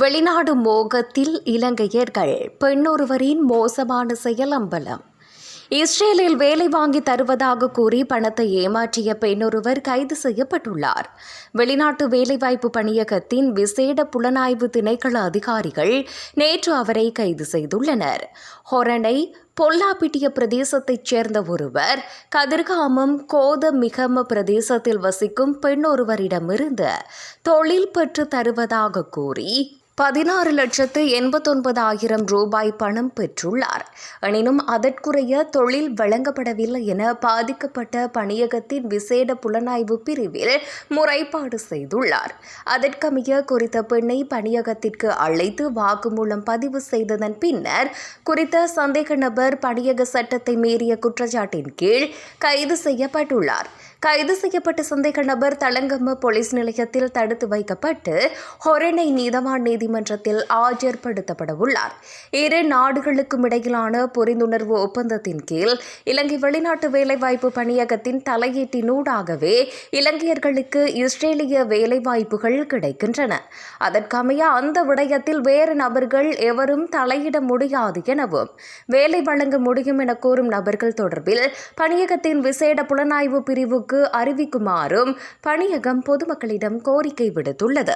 வெளிநாடு மோகத்தில் இலங்கையர்கள் பெண்ணொருவரின் மோசமான செயல் அம்பலம். இஸ்ரேலில் வேலை வாங்கி தருவதாக கூறி பணத்தை ஏமாற்றிய பெண்ணொருவர் கைது செய்யப்பட்டுள்ளார். வெளிநாட்டு வேலைவாய்ப்பு பணியகத்தின் விசேட புலனாய்வு திணைக்கள அதிகாரிகள் நேற்று அவரை கைது செய்துள்ளனர். ஹொரணை பொல்லாப்பிட்டிய பிரதேசத்தைச் சேர்ந்த ஒருவர் கதிர்காமம் கோத மிகம பிரதேசத்தில் வசிக்கும் பெண்ணொருவரிடமிருந்து தொழில் பெற்று தருவதாக கூறி பதினாறு லட்சத்து எண்பத்தொன்பதாயிரம் ரூபாய் பணம் பெற்றுள்ளார். எனினும் அதற்குரிய தொழில் வழங்கப்படவில்லை என பாதிக்கப்பட்ட பணியகத்தின் விசேட புலனாய்வு பிரிவில் முறைப்பாடு செய்துள்ளார். அதற்கமைய குறித்த பெண்ணை பணியகத்திற்கு அழைத்து வாக்குமூலம் பதிவு செய்ததன் பின்னர் குறித்த சந்தேக நபர் பணியக சட்டத்தை மீறிய குற்றச்சாட்டின் கீழ் கைது செய்யப்பட்டுள்ளார். கைது செய்யப்பட்ட சந்தேக நபர் தலங்கம்ம போலீஸ் நிலையத்தில் தடுத்து வைக்கப்பட்டு ஹொரணை நீதவான் நீதிமன்றத்தில் ஆஜர்படுத்தப்பட உள்ளார். இரு நாடுகளுக்கும் இடையிலான புரிந்துணர்வு ஒப்பந்தத்தின் கீழ் இலங்கை வெளிநாட்டு வேலைவாய்ப்பு பணியகத்தின் தலையீட்டினூடாகவே இலங்கையர்களுக்கு இஸ்ரேலிய வேலைவாய்ப்புகள் கிடைக்கின்றன. அதற்கமைய அந்த விடயத்தில் வேறு நபர்கள் எவரும் தலையிட முடியாது எனவும் வேலை வழங்க முடியும் என கூறும் நபர்கள் தொடர்பில் பணியகத்தின் விசேட புலனாய்வு பிரிவுக்கு அறிவிக்குமாறும் பணியகம் பொதுமக்களிடம் கோரிக்கை விடுத்துள்ளது.